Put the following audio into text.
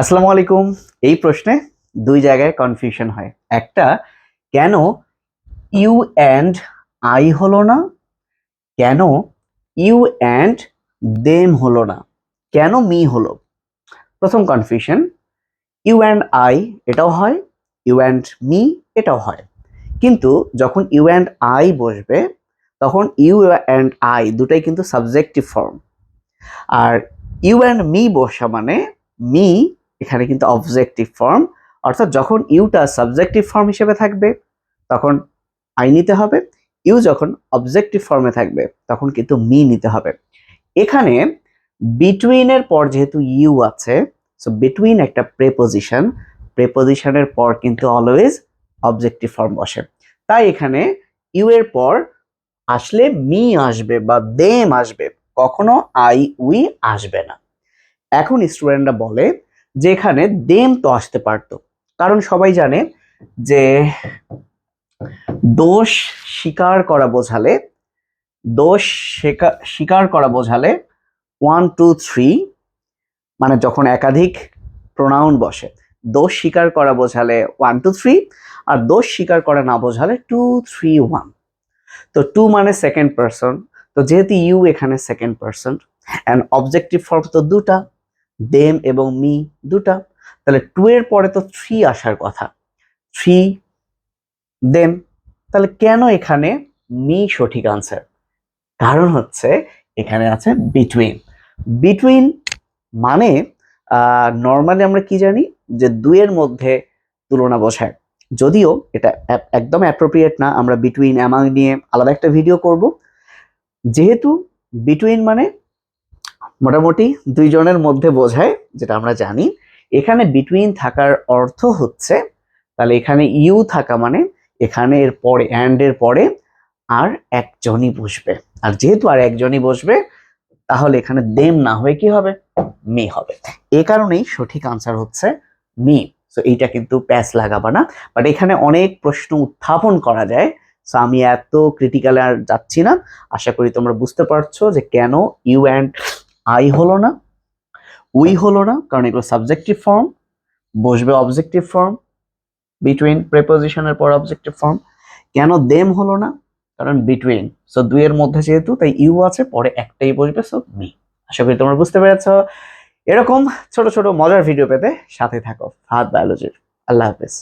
আসসালামু আলাইকুম। এই প্রশ্নে দুই জায়গায় কনফিউশন হয়। একটা, কেন ইউ অ্যান্ড আই হলো না? কেন ইউ অ্যান্ড দেম হলো না? কেন মি হলো? প্রথম কনফিউশন ইউ অ্যান্ড আই এটাও হয়, ইউ অ্যান্ড মি এটাও হয়। কিন্তু যখন ইউ অ্যান্ড আই বসবে, তখন ইউ অ্যান্ড আই দুটাই কিন্তু সাবজেক্টিভ ফর্ম আর ইউ অ্যান্ড মি বসা মানে মি এখানে কিন্তু অবজেক্টিভ ফর্ম অর্থাৎ যখন ইউটা সাবজেক্টিভ ফর্ম হিসেবে থাকবে, তখন আই নিতে হবে ইউ যখন অবজেক্টিভ ফর্মে থাকবে, তখন কিন্তু মি নিতে হবে। এখানে বিটুইনের পর যেহেতু ইউ আছে সো বিটুইন একটা প্রেপোজিশন প্রেপোজিশনের পর কিন্তু অলওয়েজ অবজেক্টিভ ফর্ম বসে। তাই এখানে ইউ এর পর আসলে মি আসবে বা দেম আসবে, কখনো আই উই আসবে না। এখন স্টুডেন্টরা বলে যে এখানে দেম তো আসতে পারতো। কারণ সবাই জানে যে দোষ স্বীকার করা বোঝালে, দোষ স্বীকার করা বোঝালে ওয়ান টু থ্রি মানে যখন একাধিক প্রোনাউন বসে, দোষ স্বীকার করা বোঝালে ওয়ান টু থ্রি আর দোষ স্বীকার করা না বোঝালে টু থ্রি ওয়ান তো টু মানে সেকেন্ড পারসন তো যেহেতু ইউ এখানে second person and objective form তো দুটা দেম এবং মি দুটা। তাহলে টু এর পরে তো থ্রি আসার কথা। থ্রি দেম তাহলে কেন এখানে মি সঠিক আনসার কারণ হচ্ছে এখানে আছে বিটুইন বিটুইন মানে নর্মালি আমরা কি জানি? যে দুইয়ের মধ্যে তুলনা বোঝায় যদিও এটা এক- একদম অ্যাপ্রোপ্রিয়েট না, আমরা বিটুইন অ্যামাং নিয়ে আলাদা একটা ভিডিও করব। যেহেতু বিটুইন মানে মোটামুটি দুইজনের মধ্যে বোঝায়, যেটা আমরা জানি। এখানে বিটুইন থাকার অর্থ হচ্ছে, তাহলে এখানে ইউ থাকা মানে এখানে এর পরে অ্যান্ড এর পরে আর একজনই বসবে। আর যেহেতু আর একজনই বসবে, তাহলে এখানে দেম না হয়ে কি হবে? মি হবে। এ কারণেই সঠিক আনসার হচ্ছে মি সো এইটা কিন্তু প্যাচ লাগাবা না। বাট এখানে অনেক প্রশ্ন উত্থাপন করা যায়। সো আমি এত ক্রিটিক্যালে আর যাচ্ছি না। আশা করি তোমরা বুঝতে পারছ যে কেন ইউ অ্যান্ড আই হলো না উই হলো না, কারণ এগুলো সাবজেক্টিভ ফর্ম বসবে অবজেক্টিভ ফর্ম বিটুইন প্রেপোজিশনের পর অবজেক্টিভ ফর্ম কেন দেম হলো না? কারণ বিটুইন সো দুইয়ের মধ্যে যেহেতু, তাই ইউ আছে, পরে একটাই বসবে সো মি আশা করি তোমরা বুঝতে পেরেছ। এরকম ছোট ছোট মজার ভিডিও পেতে সাথে থাকো, ফাহাদ বায়োলজির আল্লাহ হাফেজ।